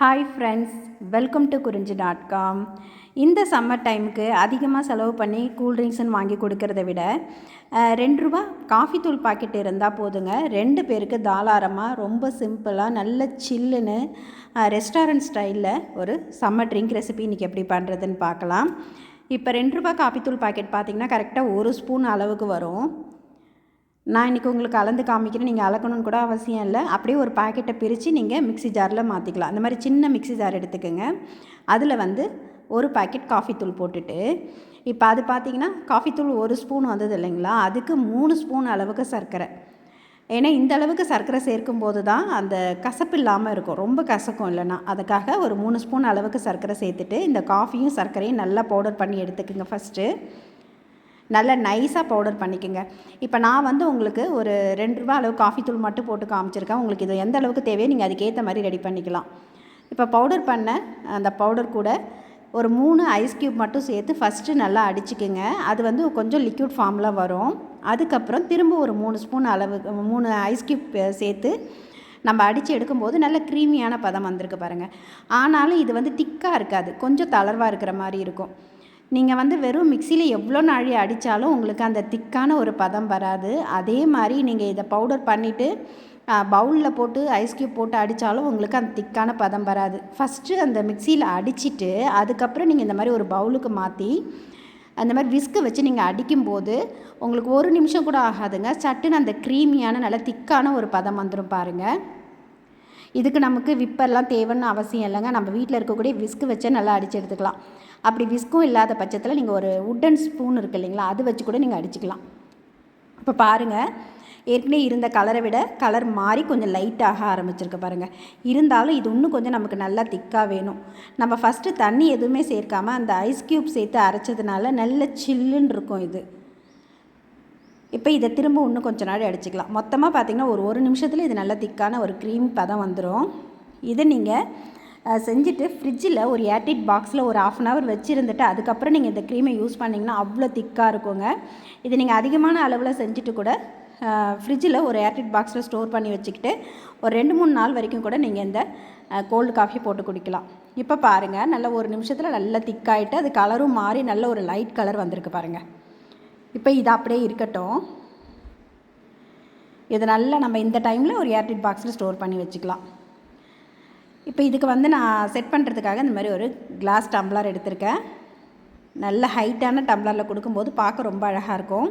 Hi friends welcome to Kurinji dot com இந்த summer டைமுக்கு அதிகமாக செலவு பண்ணி கூல்ட்ரிங்க்ஸ்னு வாங்கி கொடுக்கறத விட ரெண்டு ரூபா காஃபி தூள் பாக்கெட் இருந்தால் போதுங்க. ரெண்டு பேருக்கு தாராளமாக ரொம்ப சிம்பிளாக நல்ல சில்லுன்னு ரெஸ்டாரண்ட் ஸ்டைலில் ஒரு சம்மர் ட்ரிங்க் ரெசிபி இன்றைக்கி எப்படி பண்ணுறதுன்னு பார்க்கலாம். இப்போ ரெண்டு ரூபா காஃபி தூள் பாக்கெட் பார்த்தீங்கன்னா கரெக்டாக ஒரு ஸ்பூன் அளவுக்கு வரும். நான் இன்றைக்கி உங்களுக்கு அளந்து காமிக்கிறேன். நீங்கள் அளக்கணும்னு கூட அவசியம் இல்லை. அப்படியே ஒரு பாக்கெட்டை பிரித்து நீங்கள் மிக்ஸி ஜாரில் மாற்றிக்கலாம் அந்த மாதிரி சின்ன மிக்ஸி ஜார் எடுத்துக்கோங்க. அதில் வந்து ஒரு பாக்கெட் காஃபி தூள் போட்டுட்டு இப்போ அது பார்த்தீங்கன்னா காஃபி தூள் ஒரு ஸ்பூன் வந்தது இல்லைங்களா? அதுக்கு மூணு ஸ்பூன் அளவுக்கு சர்க்கரை. ஏன்னா இந்த அளவுக்கு சர்க்கரை சேர்க்கும் போது தான் அந்த கசப்பு இல்லாமல் இருக்கும். ரொம்ப கசக்கும் இல்லைன்னா. அதுக்காக ஒரு மூணு ஸ்பூன் அளவுக்கு சர்க்கரை சேர்த்துட்டு இந்த காஃபியும் சர்க்கரையும் நல்லா பவுடர் பண்ணி எடுத்துக்கோங்க ஃபஸ்ட்டு நல்லா நைஸாக பவுடர் பண்ணிக்கோங்க. இப்போ நான் வந்து உங்களுக்கு ஒரு ரெண்டு ரூபா அளவு காஃபி தூள் மட்டும் போட்டு காமிச்சிருக்கேன். உங்களுக்கு இது எந்த அளவுக்கு தேவையோ நீங்கள் அதுக்கேற்ற மாதிரி ரெடி பண்ணிக்கலாம். இப்போ பவுடர் பண்ண அந்த பவுடர் கூட ஒரு மூணு ஐஸ் க்யூப் மட்டும் சேர்த்து ஃபஸ்ட்டு நல்லா அடிச்சுக்குங்க. அது வந்து கொஞ்சம் லிக்யூட் ஃபார்மில் வரும். அதுக்கப்புறம் திரும்ப ஒரு மூணு ஸ்பூன் அளவு மூணு ஐஸ் க்யூப் சேர்த்து நம்ம அடித்து எடுக்கும்போது நல்ல க்ரீமியான பதம் வந்திருக்கு பாருங்கள் ஆனாலும் இது வந்து திக்காக இருக்காது. கொஞ்சம் தளர்வாக இருக்கிற மாதிரி இருக்கும். நீங்கள் வந்து வெறும் மிக்சியில் எவ்வளோ நாழி அடித்தாலும் உங்களுக்கு அந்த திக்கான ஒரு பதம் வராது. அதே மாதிரி நீங்கள் இதை பவுடர் பண்ணிவிட்டு பவுலில் போட்டு ஐஸ் க்யூப் போட்டு அடித்தாலும் உங்களுக்கு அந்த திக்கான பதம் வராது. ஃபஸ்ட்டு அந்த மிக்சியில் அடிச்சிட்டு அதுக்கப்புறம் நீங்கள் இந்த மாதிரி ஒரு பவுலுக்கு மாற்றி அந்த மாதிரி விஸ்க்கு வச்சு நீங்கள் அடிக்கும்போது உங்களுக்கு ஒரு நிமிஷம் கூட ஆகாதுங்க. சட்டுன்னு அந்த க்ரீமியான நல்ல திக்கான ஒரு பதம் வந்துடும் பாருங்கள் இதுக்கு நமக்கு விப்பர்லாம் தேவைன்னு அவசியம் இல்லைங்க. நம்ம வீட்டில் இருக்கக்கூடிய விஸ்கு வச்சே நல்லா அடித்து எடுத்துக்கலாம். அப்படி விஸ்கும் இல்லாத பட்சத்தில் நீங்கள் ஒரு உட்டன் ஸ்பூன் இருக்கு இல்லைங்களா அது வச்சு கூட நீங்கள் அடிச்சுக்கலாம். இப்போ பாருங்கள் ஏற்கனவே இருந்த கலரை விட கலர் மாறி கொஞ்சம் லைட்டாக ஆரம்பிச்சிருக்கு பாருங்கள் இருந்தாலும் இது இன்னும் கொஞ்சம் நமக்கு நல்லா திக்காக வேணும். நம்ம ஃபஸ்ட்டு தண்ணி எதுவுமே சேர்க்காம அந்த ஐஸ் க்யூப் சேர்த்து அரைச்சதுனால நல்ல சில்லுன்னு இருக்கும் இது. இப்போ இதை திரும்ப இன்னும் கொஞ்சம் நாள் அடிச்சுக்கலாம். மொத்தமாக பார்த்தீங்கன்னா ஒரு ஒரு நிமிஷத்தில் இது நல்ல திக்கான ஒரு க்ரீம் பதம் வந்துடும் இதை நீங்கள் செஞ்சுட்டு ஃப்ரிட்ஜில் ஒரு ஏர்டைட் பாக்ஸில் ஒரு ஆஃப் அன் ஹவர் வச்சுருந்துட்டு அதுக்கப்புறம் நீங்கள் இந்த க்ரீமை யூஸ் பண்ணிங்கன்னா அவ்வளோ திக்காக இருக்குங்க. இது நீங்கள் அதிகமான அளவில் செஞ்சுட்டு கூட ஃப்ரிட்ஜில் ஒரு ஏர்டைட் பாக்ஸில் ஸ்டோர் பண்ணி வச்சுக்கிட்டு ஒரு ரெண்டு மூணு நாள் வரைக்கும் கூட நீங்கள் இந்த கோல்டு காஃபி போட்டு குடிக்கலாம். இப்போ பாருங்கள் நல்ல ஒரு நிமிஷத்தில் நல்லா திக்காயிட்டு அது கலரும் மாறி நல்ல ஒரு லைட் கலர் வந்திருக்கு பாருங்கள் இப்போ இது அப்படியே இருக்கட்டும். இது நல்லா நம்ம இந்த டைமில் ஒரு ஏர்டிட் பாக்ஸில் ஸ்டோர் பண்ணி வச்சுக்கலாம். இப்போ இதுக்கு வந்து நான் செட் பண்ணுறதுக்காக இந்த மாதிரி ஒரு கிளாஸ் டம்ளர் எடுத்திருக்கேன். நல்ல ஹைட்டான டம்ளரில் கொடுக்கும்போது பார்க்க ரொம்ப அழகாக இருக்கும்.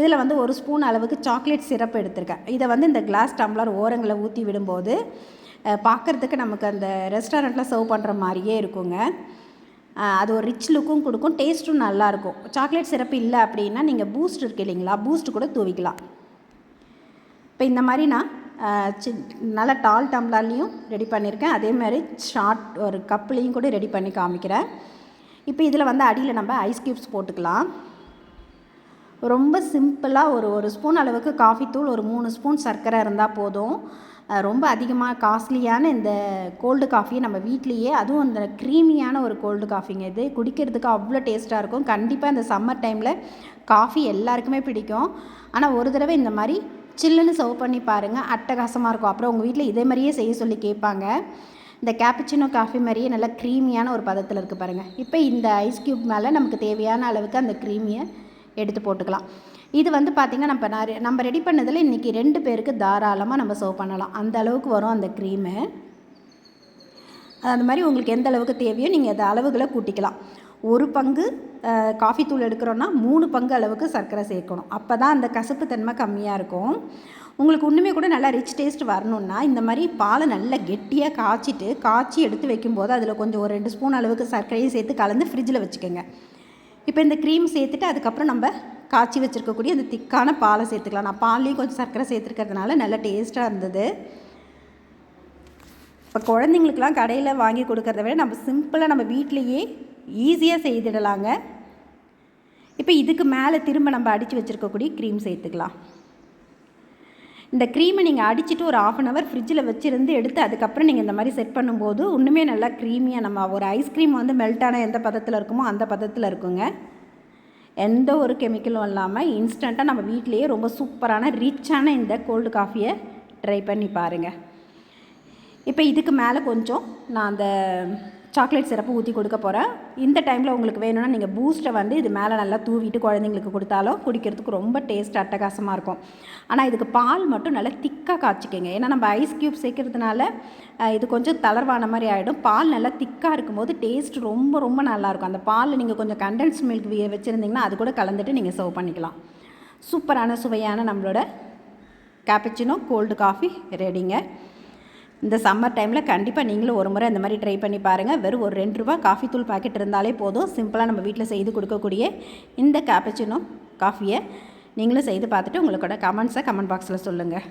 இதில் வந்து ஒரு ஸ்பூன் அளவுக்கு சாக்லேட் சிரப் எடுத்திருக்கேன். இதை வந்து இந்த கிளாஸ் டம்ளர் ஓரங்களை ஊற்றி விடும்போது பார்க்குறதுக்கு பார்க்கறதுக்கு நமக்கு அந்த ரெஸ்டாரண்ட்டில் சர்வ் பண்ணுற மாதிரியே இருக்குங்க. அது ஒரு ரிச் லுக்கும் கொடுக்கும் டேஸ்ட்டும் நல்லாயிருக்கும். சாக்லேட் சிரப்பு இல்லை அப்படின்னா நீங்கள் பூஸ்ட் இருக்கு இல்லைங்களா? பூஸ்ட் கூட தூவிக்கலாம். இப்போ இந்த மாதிரி நான் சி நல்ல டால் டம்ளர்லேயும் ரெடி பண்ணியிருக்கேன். அதே மாதிரி ஷார்ட் ஒரு கப்புலேயும் கூட ரெடி பண்ணி காமிக்கிறேன். இப்போ இதில் வந்து அடியில் நம்ம ஐஸ் க்யூப்ஸ் போட்டுக்கலாம். ரொம்ப சிம்பிளாக ஒரு ஒரு ஸ்பூன் அளவுக்கு காஃபி தூள் ஒரு மூணு ஸ்பூன் சர்க்கரை இருந்தால் போதும். ரொம்ப அதிகமாக காஸ்ட்லியான இந்த கோல்டு காஃபியை நம்ம வீட்லேயே அதுவும் அந்த க்ரீமியான ஒரு கோல்டு காஃபிங்க இது. குடிக்கிறதுக்கு அவ்வளோ டேஸ்ட்டாக இருக்கும். கண்டிப்பாக இந்த சம்மர் டைமில் காஃபி எல்லாருக்குமே பிடிக்கும். ஆனால் ஒரு தடவை இந்த மாதிரி சில்லுன்னு சர்வ் பண்ணி பாருங்கள் அட்டகாசமாக இருக்கும். அப்புறம் உங்கள் வீட்டில் இதே மாதிரியே செய்ய சொல்லி கேட்பாங்க. இந்த கேப்புச்சினோ காஃபி மாதிரியே நல்லா க்ரீமியான ஒரு பதத்தில் இருக்குது பாருங்கள் இப்போ இந்த ஐஸ் க்யூப் மேலே நமக்கு தேவையான அளவுக்கு அந்த க்ரீமியை எடுத்து போட்டுக்கலாம். இது வந்து பார்த்திங்கன்னா நம்ம நான் ரெ- நம்ம ரெடி பண்ணதில் இன்றைக்கி ரெண்டு பேருக்கு தாராளமாக நம்ம சர்வ் பண்ணலாம். அந்த அளவுக்கு வரும் அந்த க்ரீமு அந்த மாதிரி உங்களுக்கு எந்த அளவுக்கு தேவையோ நீங்கள் அந்த அளவுகளை கூட்டிக்கலாம். ஒரு பங்கு காஃபி தூள் எடுக்கிறோன்னா மூணு பங்கு அளவுக்கு சர்க்கரை சேர்க்கணும். அப்போ தான் அந்த கசப்பு தன்மை கம்மியாக இருக்கும். உங்களுக்கு ஒன்றுமே கூட நல்லா ரிச் டேஸ்ட் வரணுன்னா இந்த மாதிரி பாலை நல்லா கெட்டியாக காய்ச்சிட்டு காய்ச்சி எடுத்து வைக்கும்போது அதில் கொஞ்சம் ஒரு ரெண்டு ஸ்பூன் அளவுக்கு சர்க்கரையும் சேர்த்து கலந்து ஃப்ரிட்ஜில் வச்சுக்கோங்க. இப்போ இந்த க்ரீம் சேர்த்துட்டு அதுக்கப்புறம் நம்ம காய்ச்சி வச்சுருக்கக்கூடிய அந்த திக்கான பாலை சேர்த்துக்கலாம். நான் பால்லேயும் கொஞ்சம் சர்க்கரை சேர்த்துருக்கிறதுனால நல்ல டேஸ்ட்டாக இருந்தது. இப்போ குழந்தைங்களுக்குலாம் கடையில் வாங்கி கொடுக்கறத விட நம்ம சிம்பிளாக நம்ம வீட்டிலையே ஈஸியாக செய்திடலாங்க. இப்போ இதுக்கு மேலே திரும்ப நம்ம அடித்து வச்சுருக்கக்கூடிய க்ரீம் சேர்த்துக்கலாம். இந்த க்ரீமை நீங்கள் அடிச்சுட்டு ஒரு ஆஃப் அன் ஹவர் ஃப்ரிட்ஜில் வச்சுருந்து எடுத்து அதுக்கப்புறம் நீங்கள் இந்த மாதிரி செட் பண்ணும்போது இன்னுமே நல்லா க்ரீமியாக நம்ம ஒரு ஐஸ்கிரீம் வந்து மெல்ட்டான எந்த பதத்தில் இருக்குமோ அந்த பதத்தில் இருக்குங்க. எந்த ஒரு கெமிக்கலும் இல்லாமல் இன்ஸ்டண்ட்டாக நம்ம வீட்டிலேயே ரொம்ப சூப்பரான ரிச்சான இந்த கோல்டு காஃபியை ட்ரை பண்ணி பாருங்கள் இப்போ இதுக்கு மேலே கொஞ்சம் நான் அந்த சாக்லேட் சிறப்பு ஊற்றி கொடுக்க போகிறேன் இந்த டைமில் உங்களுக்கு வேணும்னா நீங்கள் பூஸ்ட்டை வந்து இது மேலே நல்லா தூவிட்டு குழந்தைங்களுக்கு கொடுத்தாலும் குடிக்கிறதுக்கு ரொம்ப டேஸ்ட் அட்டகாசமாக இருக்கும். ஆனால் இதுக்கு பால் மட்டும் நல்லா திக்காக காய்ச்சிக்கோங்க. ஏன்னா நம்ம ஐஸ் க்யூப் சேர்க்கறதுனால இது கொஞ்சம் தளர்வான மாதிரி ஆகிடும் பால் நல்லா திக்காக இருக்கும்போது டேஸ்ட் ரொம்ப ரொம்ப நல்லாயிருக்கும் அந்த பாலில் நீங்கள் கொஞ்சம் கண்டென்ஸ் மில்க் வச்சுருந்தீங்கன்னா அது கூட கலந்துட்டு நீங்கள் சர்வ் பண்ணிக்கலாம். சூப்பரான சுவையான நம்மளோட கேப்பச்சினோ கோல்டு காஃபி ரெடிங்க இந்த சம்மர் டைமில் கண்டிப்பாக நீங்களும் ஒரு முறை இந்த மாதிரி ட்ரை பண்ணி பாருங்கள் வெறும் ஒரு ரெண்டு ரூபா காஃபி தூள் பாக்கெட் இருந்தாலே போதும். சிம்பிளாக நம்ம வீட்டில் செய்து கொடுக்கக்கூடிய இந்த கேப்பச்சினோ காஃபியை நீங்களும் செய்து பார்த்துட்டு உங்களோட கமெண்ட்ஸை கமெண்ட் பாக்ஸில் சொல்லுங்கள்